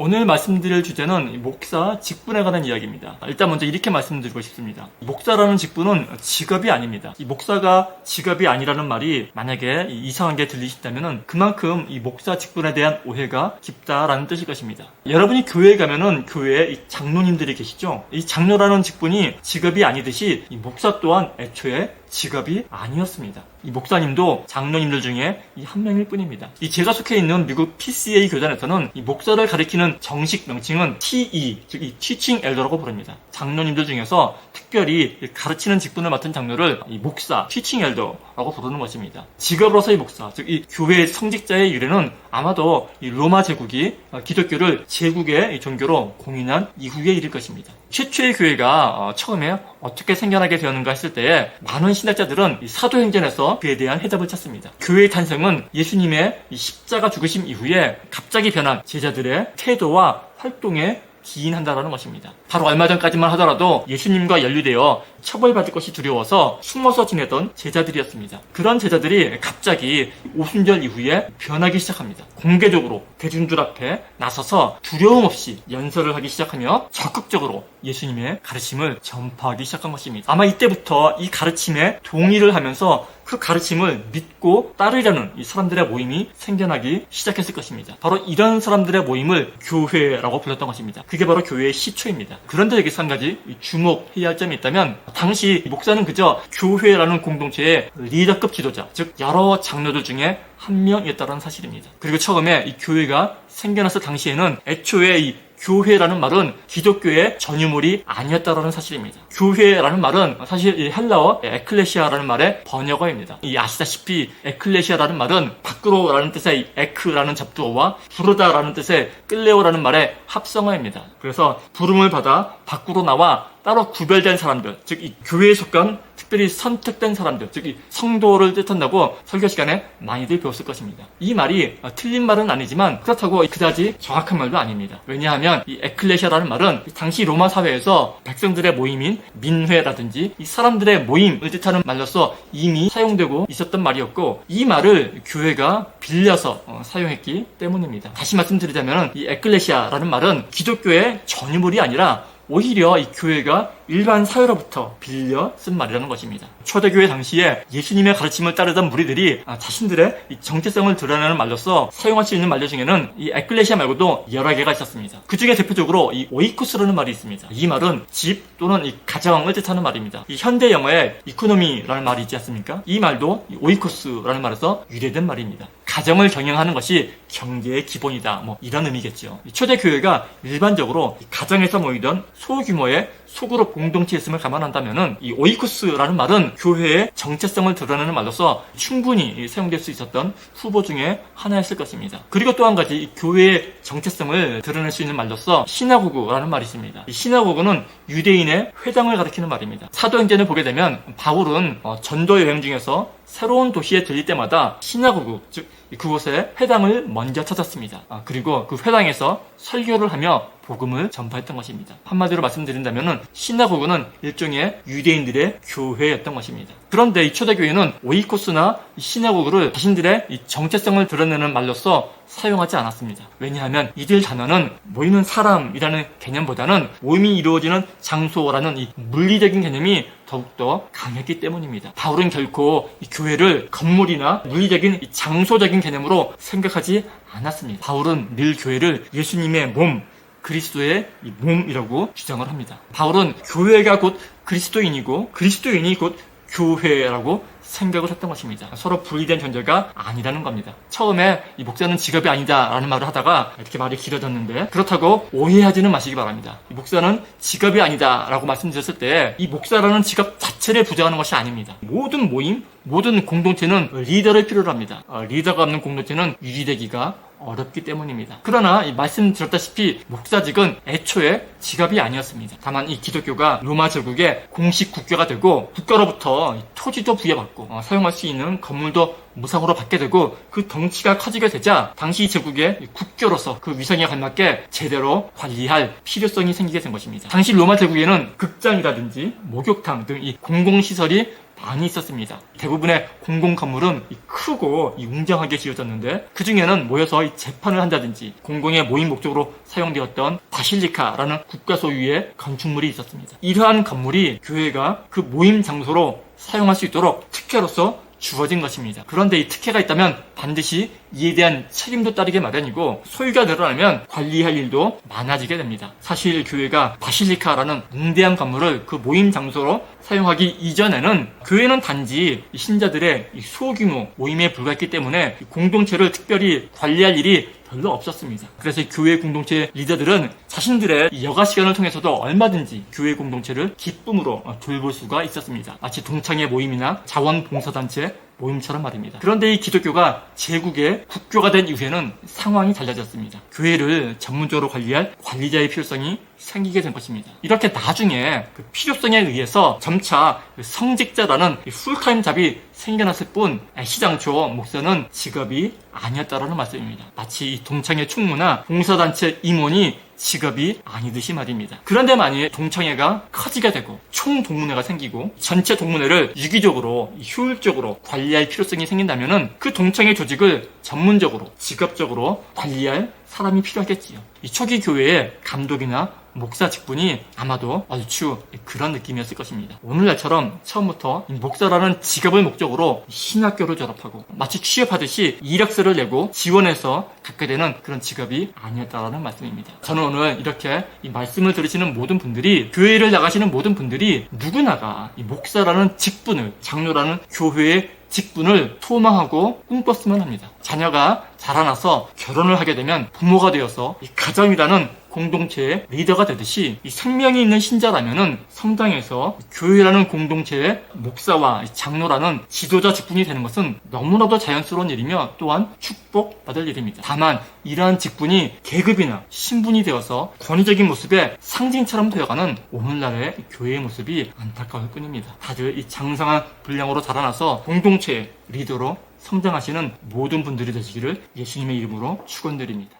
오늘 말씀드릴 주제는 이 목사 직분에 관한 이야기입니다. 일단 먼저 이렇게 말씀드리고 싶습니다. 목사라는 직분은 직업이 아닙니다. 이 목사가 직업이 아니라는 말이 만약에 이상하게 들리신다면 그만큼 이 목사 직분에 대한 오해가 깊다라는 뜻일 것입니다. 여러분이 교회에 가면은 교회에 이 장로님들이 계시죠? 이 장로라는 직분이 직업이 아니듯이 이 목사 또한 애초에 직업이 아니었습니다. 이 목사님도 장로님들 중에 이 한 명일 뿐입니다. 이 제가 속해 있는 미국 PCA 교단에서는 이 목사를 가리키는 정식 명칭은 TE, 즉 이 Teaching Elder라고 부릅니다. 장로님들 중에서 특별히 이 가르치는 직분을 맡은 장로를 이 목사, Teaching Elder라고 부르는 것입니다. 직업으로서의 목사, 즉 이 교회 성직자의 유래는 아마도 이 로마 제국이 어, 기독교를 제국의 이 종교로 공인한 이후의 일일 것입니다. 최초의 교회가 어, 처음에 어떻게 생겨나게 되었는가 했을 때에 많은 신학자들은 이 사도행전에서 그에 대한 해답을 찾습니다. 교회의 탄생은 예수님의 이 십자가 죽으심 이후에 갑자기 변한 제자들의 태도와 활동에 기인한다라는 것입니다. 바로 얼마 전까지만 하더라도 예수님과 연루되어 처벌받을 것이 두려워서 숨어서 지내던 제자들이었습니다. 그런 제자들이 갑자기 오순절 이후에 변하기 시작합니다. 공개적으로 대중들 앞에 나서서 두려움 없이 연설을 하기 시작하며 적극적으로 예수님의 가르침을 전파하기 시작한 것입니다. 아마 이때부터 이 가르침에 동의를 하면서 그 가르침을 믿고 따르려는 이 사람들의 모임이 생겨나기 시작했을 것입니다. 바로 이런 사람들의 모임을 교회라고 불렀던 것입니다. 그게 바로 교회의 시초입니다. 그런데 여기서 한 가지 주목해야 할 점이 있다면 당시 목사는 그저 교회라는 공동체의 리더급 지도자, 즉 여러 장로들 중에 한 명이었다는 사실입니다. 그리고 처음에 이 교회가 생겨났을 당시에는 애초에 이 교회라는 말은 기독교의 전유물이 아니었다라는 사실입니다. 교회라는 말은 사실 이 헬라어 에클레시아라는 말의 번역어입니다. 이 아시다시피 에클레시아라는 말은 밖으로라는 뜻의 이 에크라는 잡두어와 부르다라는 뜻의 끌레오라는 말의 합성어입니다. 그래서 부름을 받아 밖으로 나와 따로 구별된 사람들, 즉 이 교회에 속한 특별히 선택된 사람들, 즉 이 성도를 뜻한다고 설교 시간에 많이들 배웠을 것입니다. 이 말이 어, 틀린 말은 아니지만 그렇다고 그다지 정확한 말도 아닙니다. 왜냐하면 이 에클레시아라는 말은 당시 로마 사회에서 백성들의 모임인 민회라든지 이 사람들의 모임을 뜻하는 말로서 이미 사용되고 있었던 말이었고 이 말을 교회가 빌려서 어, 사용했기 때문입니다. 다시 말씀드리자면 이 에클레시아라는 말은 기독교의 전유물이 아니라 오히려 이 교회가 일반 사회로부터 빌려 쓴 말이라는 것입니다. 초대교회 당시에 예수님의 가르침을 따르던 무리들이 아, 자신들의 이 정체성을 드러내는 말로서 사용할 수 있는 말로 중에는 이 에클레시아 말고도 여러 개가 있었습니다. 그 중에 대표적으로 이 오이코스라는 말이 있습니다. 이 말은 집 또는 이 가정을 뜻하는 말입니다. 이 현대 영어에 이코노미라는 말이 있지 않습니까? 이 말도 이 오이코스라는 말에서 유래된 말입니다. 가정을 경영하는 것이 경제의 기본이다. 뭐 이런 의미겠죠. 이 초대 교회가 일반적으로 이 가정에서 모이던 소규모의 소그룹 공동체였음을 감안한다면은 이 오이코스라는 말은 교회의 정체성을 드러내는 말로서 충분히 사용될 수 있었던 후보 중에 하나였을 것입니다. 그리고 또 한 가지 이 교회의 정체성을 드러낼 수 있는 말로서 시나고그라는 말이 있습니다. 이 시나고그는 유대인의 회당을 가리키는 말입니다. 사도행전을 보게 되면 바울은 어, 전도 여행 중에서 새로운 도시에 들릴 때마다 시나고그 즉 그곳에 회당을 먼저 찾았습니다. 아, 그리고 그 회당에서 설교를 하며 복음을 전파했던 것입니다. 한마디로 말씀드린다면 시나고그는 일종의 유대인들의 교회였던 것입니다. 그런데 이 초대교회는 오이코스나 이 시나고그를 자신들의 이 정체성을 드러내는 말로서 사용하지 않았습니다. 왜냐하면 이들 단어는 모이는 사람이라는 개념보다는 모임이 이루어지는 장소라는 이 물리적인 개념이 더욱더 강했기 때문입니다. 바울은 결코 이 교회를 건물이나 물리적인 이 장소적인 개념으로 생각하지 않았습니다. 바울은 늘 교회를 예수님의 몸, 그리스도의 이 몸이라고 주장을 합니다. 바울은 교회가 곧 그리스도인이고 그리스도인이 곧 교회라고 생각을 했던 것입니다. 서로 분리된 존재가 아니라는 겁니다. 처음에 이 목사는 직업이 아니다라는 말을 하다가 이렇게 말이 길어졌는데 그렇다고 오해하지는 마시기 바랍니다. 이 목사는 직업이 아니다라고 말씀드렸을 때 이 목사라는 직업 자체를 부정하는 것이 아닙니다. 모든 모임, 모든 공동체는 리더를 필요로 합니다. 어, 리더가 없는 공동체는 유지되기가 어렵기 때문입니다. 그러나 이 말씀드렸다시피 목사직은 애초에 직업이 아니었습니다. 다만 이 기독교가 로마 제국의 공식 국교가 되고 국가로부터 이 토지도 부여받고 어, 사용할 수 있는 건물도 무상으로 받게 되고 그 덩치가 커지게 되자 당시 제국의 이 국교로서 그 위상에 걸맞게 제대로 관리할 필요성이 생기게 된 것입니다. 당시 로마 제국에는 극장이라든지 목욕탕 등 이 공공시설이 많이 있었습니다. 대부분의 공공 건물은 이 크고 이 웅장하게 지어졌는데 그 중에는 모여서 이 재판을 한다든지 공공의 모임 목적으로 사용되었던 바실리카라는 국가 소유의 건축물이 있었습니다. 이러한 건물이 교회가 그 모임 장소로 사용할 수 있도록 특혜로서 주어진 것입니다. 그런데 이 특혜가 있다면 반드시 이에 대한 책임도 따르게 마련이고 소유가 늘어나면 관리할 일도 많아지게 됩니다. 사실 교회가 바실리카라는 웅대한 건물을 그 모임 장소로 사용하기 이전에는 교회는 단지 이 신자들의 이 소규모 모임에 불과했기 때문에 이 공동체를 특별히 관리할 일이 별로 없었습니다. 그래서 이 교회 공동체 리더들은 자신들의 이 여가 시간을 통해서도 얼마든지 교회 공동체를 기쁨으로 어, 돌볼 수가 있었습니다. 마치 동창회 모임이나 자원봉사단체 모임처럼 말입니다. 그런데 이 기독교가 제국의 국교가 된 이후에는 상황이 달라졌습니다. 교회를 전문적으로 관리할 관리자의 필요성이 생기게 된 것입니다. 이렇게 나중에 그 필요성에 의해서 점차 그 성직자라는 이 풀타임 잡이 생겨났을 뿐 시장초 목사는 직업이 아니었다라는 말씀입니다. 마치 이 동창회 총무나 봉사단체 임원이 직업이 아니듯이 말입니다. 그런데 만일 동창회가 커지게 되고 총동문회가 생기고 전체 동문회를 유기적으로 효율적으로 관리할 필요성이 생긴다면 그 동창회 조직을 전문적으로 직업적으로 관리할 사람이 필요하겠지요. 이 초기 교회의 감독이나 목사 직분이 아마도 얼추 그런 느낌이었을 것입니다. 오늘날처럼 처음부터 이 목사라는 직업을 목적으로 신학교를 졸업하고 마치 취업하듯이 이력서를 내고 지원해서 갖게 되는 그런 직업이 아니었다라는 말씀입니다. 저는 오늘 이렇게 이 말씀을 들으시는 모든 분들이 교회를 나가시는 모든 분들이 누구나가 이 목사라는 직분을 장로라는 교회의 직분을 소망하고 꿈꿨으면 합니다. 자녀가 자라나서 결혼을 하게 되면 부모가 되어서 이 가정이라는 공동체의 리더가 되듯이 이 생명이 있는 신자라면은 성당에서 교회라는 공동체의 목사와 장로라는 지도자 직분이 되는 것은 너무나도 자연스러운 일이며 또한 축복받을 일입니다. 다만 이러한 직분이 계급이나 신분이 되어서 권위적인 모습의 상징처럼 되어가는 오늘날의 교회의 모습이 안타까울 뿐입니다. 다들 이 장성한 분량으로 자라나서 공동체의 리더로 성장하시는 모든 분들이 되시기를 예수님의 이름으로 축원드립니다.